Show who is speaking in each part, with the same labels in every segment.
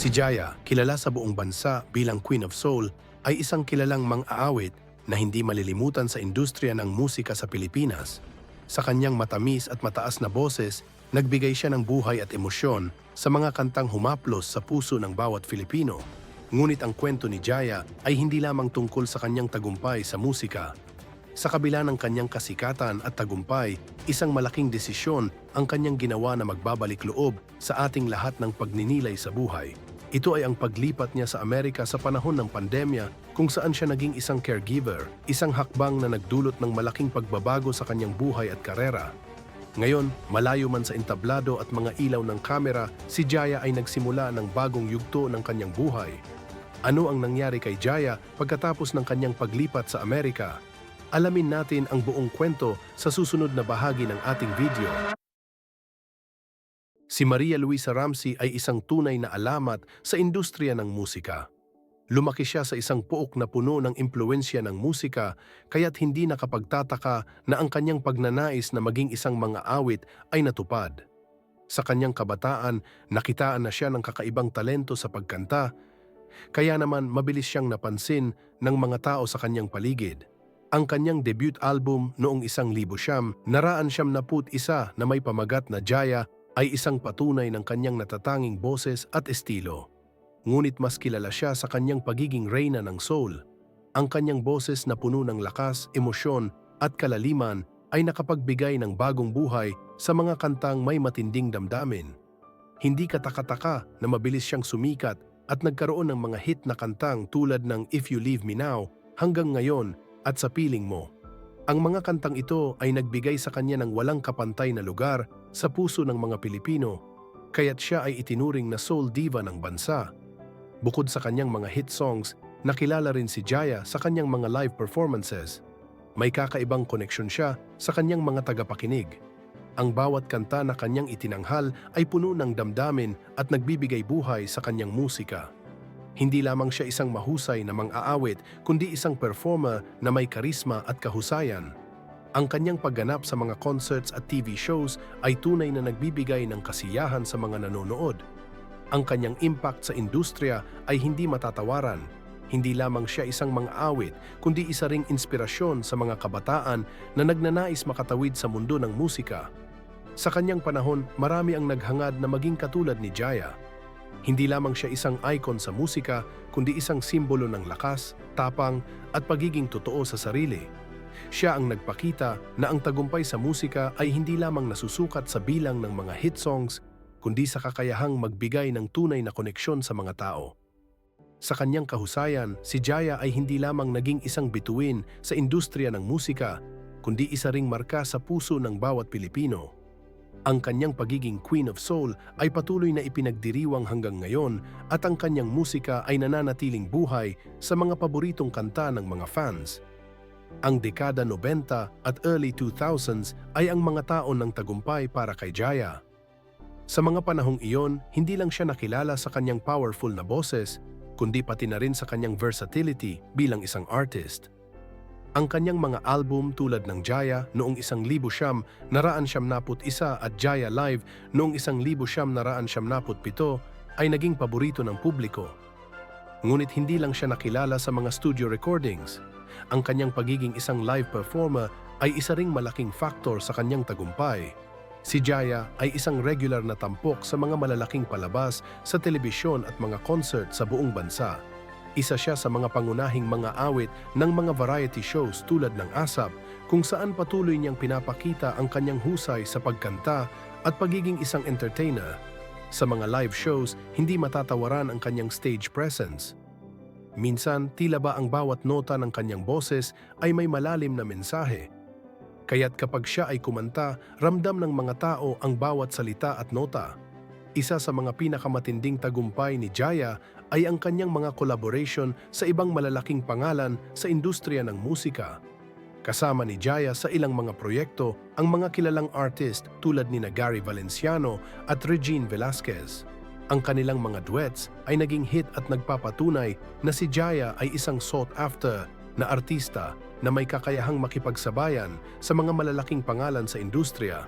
Speaker 1: Si Jaya, kilala sa buong bansa bilang Queen of Soul, ay isang kilalang mang-aawit na hindi malilimutan sa industriya ng musika sa Pilipinas. Sa kanyang matamis at mataas na boses, nagbigay siya ng buhay at emosyon sa mga kantang humaplos sa puso ng bawat Filipino. Ngunit ang kwento ni Jaya ay hindi lamang tungkol sa kanyang tagumpay sa musika. Sa kabila ng kanyang kasikatan at tagumpay, isang malaking desisyon ang kanyang ginawa na magbabalik loob sa ating lahat ng pagninilay sa buhay. Ito ay ang paglipat niya sa Amerika sa panahon ng pandemya kung saan siya naging isang caregiver, isang hakbang na nagdulot ng malaking pagbabago sa kanyang buhay at karera. Ngayon, malayo man sa entablado at mga ilaw ng kamera, si Jaya ay nagsimula ng bagong yugto ng kanyang buhay. Ano ang nangyari kay Jaya pagkatapos ng kanyang paglipat sa Amerika? Alamin natin ang buong kwento sa susunod na bahagi ng ating video. Si Maria Luisa Ramsey ay isang tunay na alamat sa industriya ng musika. Lumaki siya sa isang puok na puno ng impluensya ng musika kaya't hindi nakapagtataka na ang kanyang pagnanais na maging isang mga awit ay natupad. Sa kanyang kabataan, nakitaan na siya ng kakaibang talento sa pagkanta, kaya naman mabilis siyang napansin ng mga tao sa kanyang paligid. Ang kanyang debut album noong isang libo siyam, naraan siyam na put isa na may pamagat na Jaya ay isang patunay ng kanyang natatanging boses at estilo. Ngunit mas kilala siya sa kanyang pagiging reyna ng soul. Ang kanyang boses na puno ng lakas, emosyon at kalaliman ay nakapagbigay ng bagong buhay sa mga kantang may matinding damdamin. Hindi katakataka na mabilis siyang sumikat at nagkaroon ng mga hit na kantang tulad ng If You Leave Me Now hanggang ngayon at sa piling mo. Ang mga kantang ito ay nagbigay sa kanya ng walang kapantay na lugar sa puso ng mga Pilipino, kaya't siya ay itinuring na soul diva ng bansa. Bukod sa kanyang mga hit songs, nakilala rin si Jaya sa kanyang mga live performances. May kakaibang koneksyon siya sa kanyang mga tagapakinig. Ang bawat kanta na kanyang itinanghal ay puno ng damdamin at nagbibigay buhay sa kanyang musika. Hindi lamang siya isang mahusay na mang-aawit, kundi isang performer na may karisma at kahusayan. Ang kanyang pagganap sa mga concerts at TV shows ay tunay na nagbibigay ng kasiyahan sa mga nanonood. Ang kanyang impact sa industriya ay hindi matatawaran. Hindi lamang siya isang mang-aawit, kundi isa ring inspirasyon sa mga kabataan na nagnanais makatawid sa mundo ng musika. Sa kanyang panahon, marami ang naghangad na maging katulad ni Jaya. Hindi lamang siya isang icon sa musika, kundi isang simbolo ng lakas, tapang at pagiging totoo sa sarili. Siya ang nagpakita na ang tagumpay sa musika ay hindi lamang nasusukat sa bilang ng mga hit songs, kundi sa kakayahang magbigay ng tunay na koneksyon sa mga tao. Sa kanyang kahusayan, si Jaya ay hindi lamang naging isang bituin sa industriya ng musika, kundi isa ring marka sa puso ng bawat Pilipino. Ang kanyang pagiging Queen of Soul ay patuloy na ipinagdiriwang hanggang ngayon at ang kanyang musika ay nananatiling buhay sa mga paboritong kanta ng mga fans. Ang dekada 90 at early 2000s ay ang mga taon ng tagumpay para kay Jaya. Sa mga panahong iyon, hindi lang siya nakilala sa kanyang powerful na boses, kundi pati na rin sa kanyang versatility bilang isang artist. Ang kanyang mga album tulad ng Jaya noong isang libo siyam naraan siyam naput isa at Jaya Live noong isang libo siyam naraan siyam naput pito ay naging paborito ng publiko. Ngunit hindi lang siya nakilala sa mga studio recordings. Ang kanyang pagiging isang live performer ay isa ring malaking faktor sa kanyang tagumpay. Si Jaya ay isang regular na tampok sa mga malalaking palabas sa telebisyon at mga concert sa buong bansa. Isa siya sa mga pangunahing mga awit ng mga variety shows tulad ng ASAP kung saan patuloy niyang pinapakita ang kanyang husay sa pagkanta at pagiging isang entertainer. Sa mga live shows, hindi matatawaran ang kanyang stage presence. Minsan, tila ba ang bawat nota ng kanyang boses ay may malalim na mensahe. Kaya't kapag siya ay kumanta, ramdam ng mga tao ang bawat salita at nota. Isa sa mga pinakamatinding tagumpay ni Jaya ay ang kanyang mga collaboration sa ibang malalaking pangalan sa industriya ng musika. Kasama ni Jaya sa ilang mga proyekto ang mga kilalang artist tulad ni Gary Valenciano at Regine Velasquez. Ang kanilang mga duets ay naging hit at nagpapatunay na si Jaya ay isang sought after na artista na may kakayahang makipagsabayan sa mga malalaking pangalan sa industriya.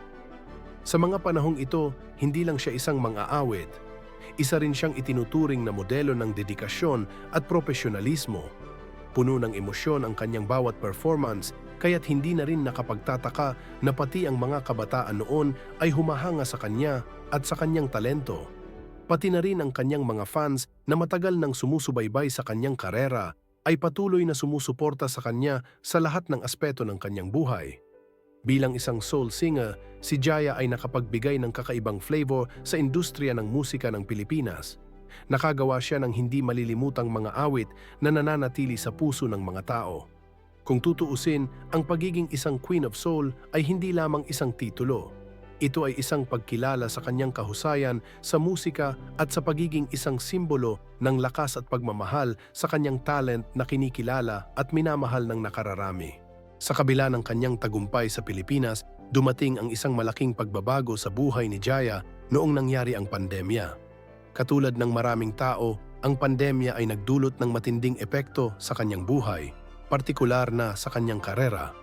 Speaker 1: Sa mga panahong ito, hindi lang siya isang mang-aawit. Isa rin siyang itinuturing na modelo ng dedikasyon at profesionalismo. Puno ng emosyon ang kanyang bawat performance, kaya't hindi na rin nakapagtataka na pati ang mga kabataan noon ay humahanga sa kanya at sa kanyang talento. Pati na rin ang kanyang mga fans na matagal nang sumusubaybay sa kanyang karera ay patuloy na sumusuporta sa kanya sa lahat ng aspeto ng kanyang buhay. Bilang isang soul singer, si Jaya ay nakapagbigay ng kakaibang flavor sa industriya ng musika ng Pilipinas. Nakagawa siya ng hindi malilimutang mga awit na nananatili sa puso ng mga tao. Kung tutuusin, ang pagiging isang Queen of Soul ay hindi lamang isang titulo. Ito ay isang pagkilala sa kanyang kahusayan sa musika at sa pagiging isang simbolo ng lakas at pagmamahal sa kanyang talent na kinikilala at minamahal ng nakararami. Sa kabila ng kanyang tagumpay sa Pilipinas, dumating ang isang malaking pagbabago sa buhay ni Jaya noong nangyari ang pandemya. Katulad ng maraming tao, ang pandemya ay nagdulot ng matinding epekto sa kanyang buhay, partikular na sa kanyang karera.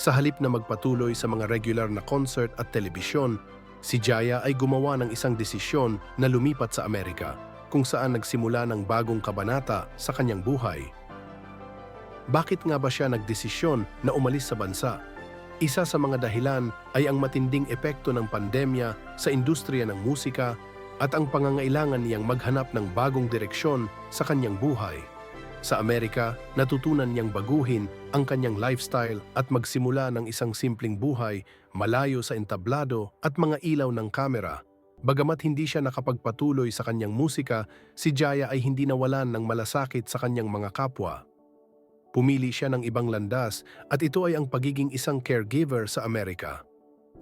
Speaker 1: Sa halip na magpatuloy sa mga regular na concert at telebisyon, si Jaya ay gumawa ng isang desisyon na lumipat sa Amerika, kung saan nagsimula ng bagong kabanata sa kanyang buhay. Bakit nga ba siya nagdesisyon na umalis sa bansa? Isa sa mga dahilan ay ang matinding epekto ng pandemya sa industriya ng musika at ang pangangailangan niyang maghanap ng bagong direksyon sa kanyang buhay. Sa Amerika, natutunan niyang baguhin ang kanyang lifestyle at magsimula ng isang simpleng buhay malayo sa entablado at mga ilaw ng kamera. Bagamat hindi siya nakapagpatuloy sa kanyang musika, si Jaya ay hindi nawalan ng malasakit sa kanyang mga kapwa. Pumili siya ng ibang landas at ito ay ang pagiging isang caregiver sa Amerika.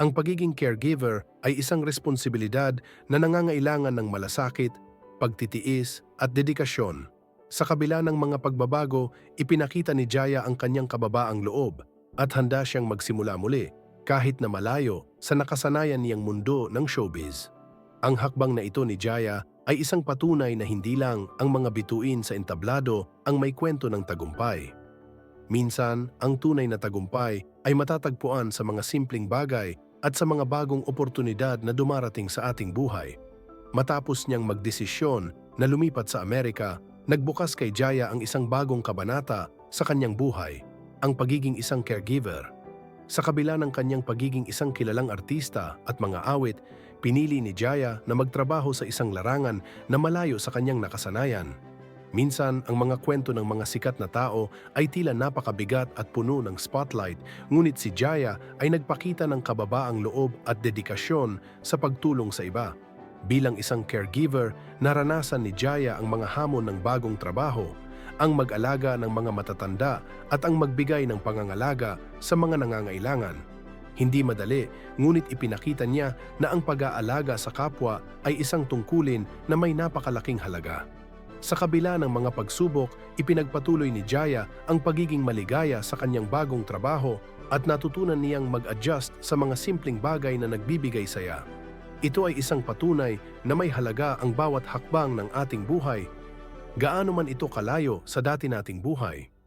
Speaker 1: Ang pagiging caregiver ay isang responsibilidad na nangangailangan ng malasakit, pagtitiis at dedikasyon. Sa kabila ng mga pagbabago, ipinakita ni Jaya ang kanyang kababaang loob at handa siyang magsimula muli kahit na malayo sa nakasanayan niyang mundo ng showbiz. Ang hakbang na ito ni Jaya ay isang patunay na hindi lang ang mga bituin sa entablado ang may kwento ng tagumpay. Minsan, ang tunay na tagumpay ay matatagpuan sa mga simpleng bagay at sa mga bagong oportunidad na dumarating sa ating buhay. Matapos niyang magdesisyon na lumipat sa Amerika, nagbukas kay Jaya ang isang bagong kabanata sa kanyang buhay, ang pagiging isang caregiver. Sa kabila ng kanyang pagiging isang kilalang artista at mga awit, pinili ni Jaya na magtrabaho sa isang larangan na malayo sa kanyang nakasanayan. Minsan, ang mga kwento ng mga sikat na tao ay tila napakabigat at puno ng spotlight, ngunit si Jaya ay nagpakita ng kababaang loob at dedikasyon sa pagtulong sa iba. Bilang isang caregiver, naranasan ni Jaya ang mga hamon ng bagong trabaho, ang mag-alaga ng mga matatanda at ang magbigay ng pangangalaga sa mga nangangailangan. Hindi madali, ngunit ipinakita niya na ang pag-aalaga sa kapwa ay isang tungkulin na may napakalaking halaga. Sa kabila ng mga pagsubok, ipinagpatuloy ni Jaya ang pagiging maligaya sa kanyang bagong trabaho at natutunan niyang mag-adjust sa mga simpleng bagay na nagbibigay saya. Ito ay isang patunay na may halaga ang bawat hakbang ng ating buhay, gaano man ito kalayo sa dati nating buhay.